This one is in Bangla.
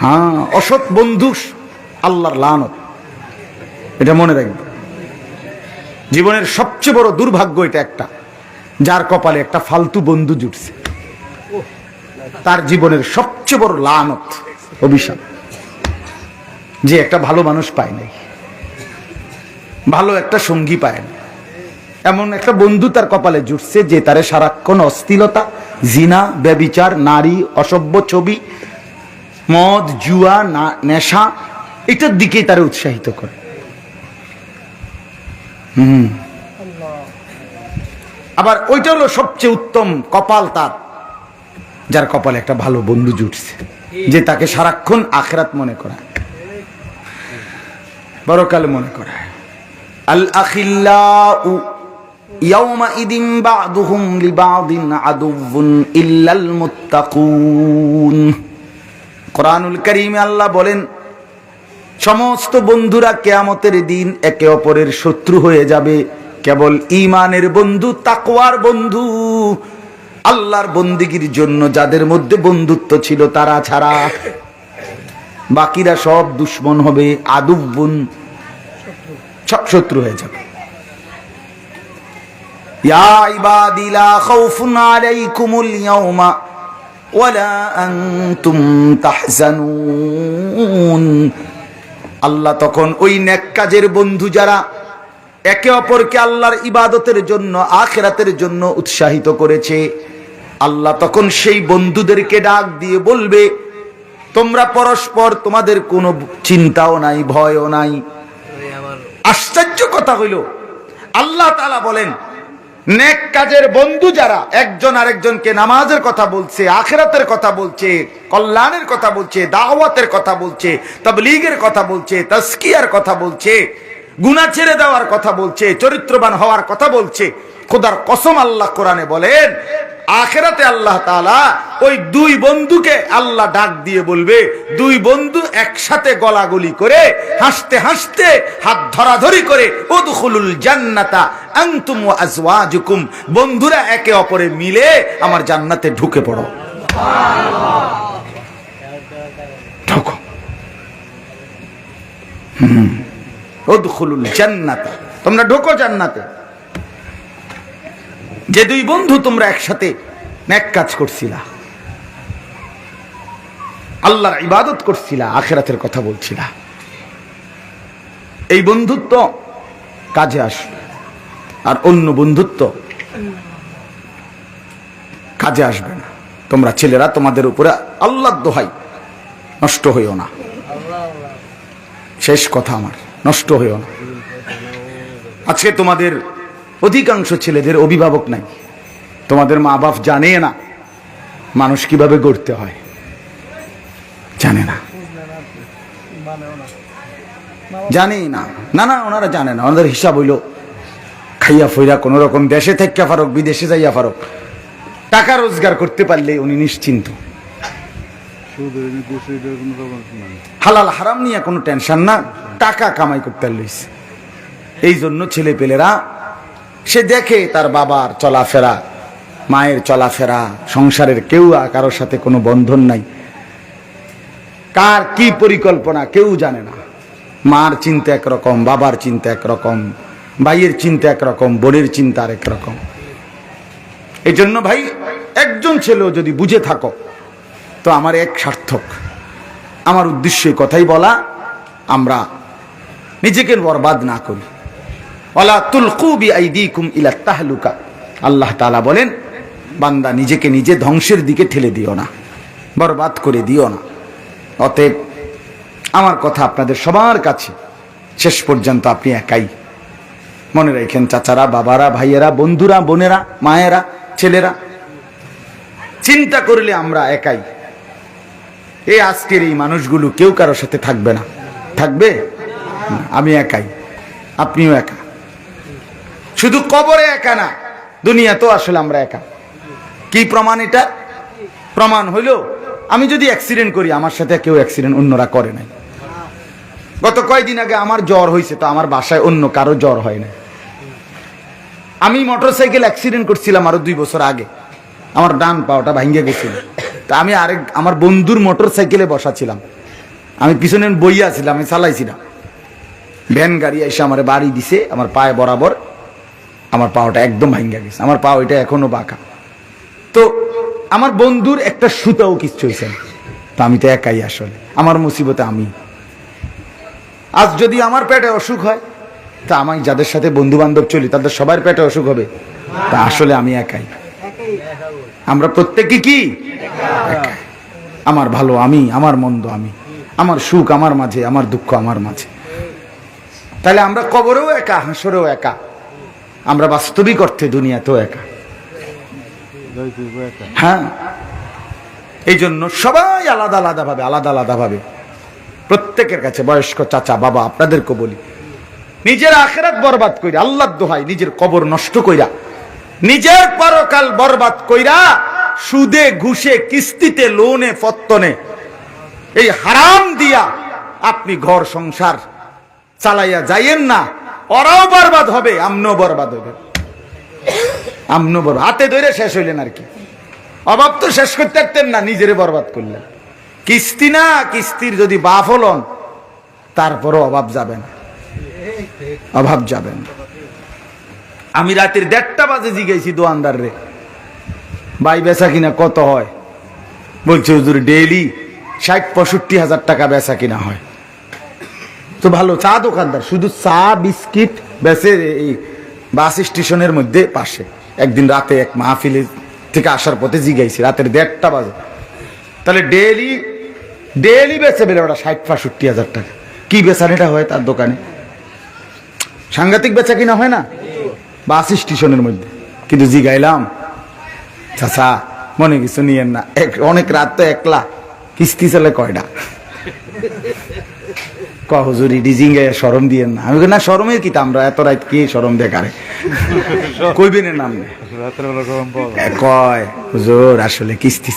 হ্যাঁ অসৎ বন্ধু আল্লাহর লানত। এটা মনে রাখবে জীবনের সবচেয়ে বড় দুর্ভাগ্য এটা একটা। যার কপালে একটা ফালতু বন্ধু জুটছে। তার জীবনের সবচেয়ে বড় লানত অভিশাপ। যে একটা ভালো মানুষ পায় নাই। ভালো একটা সঙ্গী পায় না এমন একটা বন্ধু তার কপালে জুটছে যে তারে সারাক্ষণ অস্থিলতা, জিনা, ব্যবিচার, নারী, অসভ্য ছবি মদ, জুয়া, না, নেশা, এটার দিকেই তারা উৎসাহিত করে। আবার ওইটা হলো সবচেয়ে উত্তম কপাল তার, যার কপালে একটা ভালো বন্ধু জুটছে, যে তাকে সারাক্ষণ আখরাত মনে করায়। বড়কালে মনে করায়। আল মুত্তাকুন। কোরআনুল কারীমে আল্লাহ বলেন, সমস্ত বন্ধুরা কেয়ামতের দিন একে অপরের শত্রু হয়ে যাবে। কেবল ইমানের বন্ধু, তাকওয়ার বন্ধু, আল্লাহর বন্দিগির জন্য যাদের মধ্যে বন্ধুত্ব ছিল তারা ছাড়া। বাকিরা সব দুশ্মন হবে আদুব্বুন সব শত্রু হয়ে যাবে। ইয়া ইবাদি লা খাউফুন আলাইকুমুল ইয়াউমা। ওয়ালা আনতুম তাহজানুন। আল্লাহ তখন ওই নেক কাজের বন্ধু যারা একে অপরকে আল্লাহর ইবাদতের জন্য আখেরাতের জন্য উৎসাহিত করেছে আল্লাহ তখন সেই বন্ধুদেরকে ডাক দিয়ে বলবে তোমরা পরস্পর তোমাদের কোনো চিন্তাও নাই ভয়ও নাই। আশ্চর্য কথা হইল। আল্লাহ তালা বলেন নেক কাজের বন্ধু যারা, একজন আরেকজনকে নামাজের কথা বলছে, আখেরাতের কথা বলছে, কল্যাণের কথা বলছে, দাওয়াতের কথা বলছে, তবলিগের কথা বলছে তস্কিয়ার কথা বলছে গুণা ছেড়ে দেওয়ার কথা বলছে, চরিত্রবান হওয়ার কথা বলছে। খোদার কসম আল্লাহ কোরআনে বলেন, আখেরাতে আল্লাহ তাআলা ওই দুই বন্ধুকে আল্লাহ ডাক দিয়ে বলবে, দুই বন্ধু একসাথে গলাগলি করে, হাসতে হাসতে হাত ধরাধরি করে জান্নাতা বন্ধুরা একে অপরে মিলে আমার জান্নাতে ঢুকে পড়ো। ঢোকো। হুম। উদখুলুল জান্নাতা। তোমরা ঢোকো জান্নাতে। যে দুই বন্ধু তোমরা একসাথে ন্যাক কাজ করছিলা। আল্লাহর ইবাদত করছিলা, আখেরাতের কথা বলছিলা। এই বন্ধুত্ব কাজে আসবে, আর অন্য বন্ধুত্ব কাজে আসবে না। তোমরা ছেলেরা, তোমাদের উপরে আল্লাহ দোহাই নষ্ট হইও না। শেষ কথা আমার, নষ্ট হইও না। আজকে তোমাদের অধিকাংশ ছেলেদের অভিভাবক নাই। তোমাদের মা বাপ জানে না মানুষ কীভাবে গড়তে হয়। জানে না। জানেই না। না না, ওনারা জানে না। ওনাদের হিসাব হইল, খাইয়া ফইরা কোন রকম দেশে থেকে ফারক, বিদেশে যাইয়া ফারক, টাকা রোজগার করতে পারলে উনি নিশ্চিন্ত। হালাল হারাম নিয়ে কোনো টেনশন না, টাকা কামাই করতে লইছে। এই জন্য ছেলে পেলেরা সে দেখে তার বাবার চলাফেরা, মায়ের চলাফেরা, সংসারের কেউ কারোর সাথে কোনো বন্ধন নাই। কার কি পরিকল্পনা কেউ জানে না। মার চিন্তা একরকম, বাবার চিন্তা একরকম, ভাইয়ের চিন্তা একরকম, বোনের চিন্তা আর একরকম এই জন্য ভাই, একজন ছেলেও যদি বুঝে থাকো, তো আমার এক সার্থক। আমার উদ্দেশ্য কথাই বলা, আমরা নিজেকে বরবাদ না করি। ইলা আল্লাহ তাআলা বলেন, বান্দা নিজেকে নিজে ধ্বংসের দিকে ঠেলে দিও না, বরবাদ করে দিও না। অতএব আমার কথা আপনাদের সবার কাছে, শেষ পর্যন্ত আপনি একাই। মনে রাখেন, চাচারা, বাবারা, ভাইয়েরা, বন্ধুরা, বোনেরা, মায়েরা, ছেলেরা, চিন্তা করলে আমরা একাই। এই আজকের এই মানুষগুলো কেউ কারোর সাথে থাকবে না। থাকবে? আমি একাই। আপনিও একা। শুধু কবরে একা না দুনিয়া তো আসলে আমরা একা। কি প্রমাণ এটা? প্রমাণ হইল, আমি যদি অ্যাক্সিডেন্ট করি, আমার সাথে কেউ অ্যাক্সিডেন্ট অন্যরা করে নাই। গত কয়দিন আগে আমার জ্বর হয়েছে তো আমার বাসায় অন্য কারও জ্বর হয় না আমি মোটরসাইকেল অ্যাক্সিডেন্ট করছিলাম আরও দুই বছর আগে। আমার ডান পাওটা ভাঙ্গে গেছিল। তা আমি আরেক, আমার বন্ধুর মোটর সাইকেলে বসা ছিলাম। আমি পিছনে বইয়া ছিলাম, আমি চালাইছিলাম। ভ্যান গাড়ি এসে আমার বাড়ি দিছে, আমার পায়ে বরাবর আমার পাওটা একদম ভাঙ্গা গেছে। আমার পা এটা এখনও বাঁকা। তো আমার বন্ধুর একটা সুতাও কিচ্ছু হয়েছে। তো আমি তো একাই আসলে। আমার মুসিবতে আমি। আজ যদি আমার পেটে অসুখ হয়, তা আমি যাদের সাথে বন্ধু বান্ধব চলি, তাদের সবার পেটে অসুখ হবে। তা আসলে আমি একাই। আমরা প্রত্যেকে কি? আমার ভালো আমি, আমার মন্দ আমি। আমার সুখ আমার মাঝে, আমার দুঃখ আমার মাঝে। তাহলে আমরা কবরেও একা, হাসরেও একা। আমরা বাস্তবিক অর্থে দুনিয়াতেও একা। হ্যাঁ? এই জন্য সবাই আলাদা আলাদা ভাবে, আলাদা আলাদা ভাবে। প্রত্যেকের কাছে বয়স্ক চাচা, বাবা আপনাদেরকে বলি, নিজের আখেরাত বরবাদ কইরা আল্লাহ দোহাই নিজের কবর নষ্ট কইরা, নিজের পরকাল বরবাদ কইরা, সুদে, ঘুষে, কিস্তিতে, লোনে, ফত্তনে, এই হারাম দিয়া আপনি ঘর সংসার চালাইয়া যাইয়েন না ওরাও বরবাদ হবে, আমনও বরবাদ হবে। আমনো বরবাদ। হাতে ধরে শেষ হইলেন আর কি। অভাব তো শেষ করতে পারতেন না, নিজেরে বরবাদ করলেন। কিস্তি না, কিস্তির যদি বাপ হলন, তারপরও অভাব যাবে না। অভাব যাবে না। আমি রাতের দেড়টা বাজে জিগেছি দোয়ানদার রে। বাই বেচা কিনা কত হয়? বলছে, হুজুর ডেইলি ষাট, পঁয়ষট্টি হাজার টাকা বেচা কিনা হয়। তো ভালো, চা দোকানদার, শুধু চা, বিস্কিট বেচে এই বাস স্টেশনের মধ্যে পাশে। একদিন রাতে এক মাহফিলে থেকে আসার পথে জিগাইছি, রাতের দেড়টা বাজে। তাহলে ডেলি ডেলি বেচে বেলে ওটা ষাট পাঁষট্টি হাজার টাকা। কি বেচান এটা হয় তার দোকানে? সাংঘাতিক বেচা কিনা হয় না? বাস স্টেশনের মধ্যে। কিন্তু জিগাইলাম, চাচা, মনে কিছু নিয়েন না। এক, অনেক রাত তো একলা, কিস্তি চলে কয়টা ক হুজুরি ডিজিং এ সরম দিয়েন না। আমি না সরমের কি আমরা এত রাত কি সরম দেখারে কইবেন নাম কয় হুজুর আসলে কিস্তি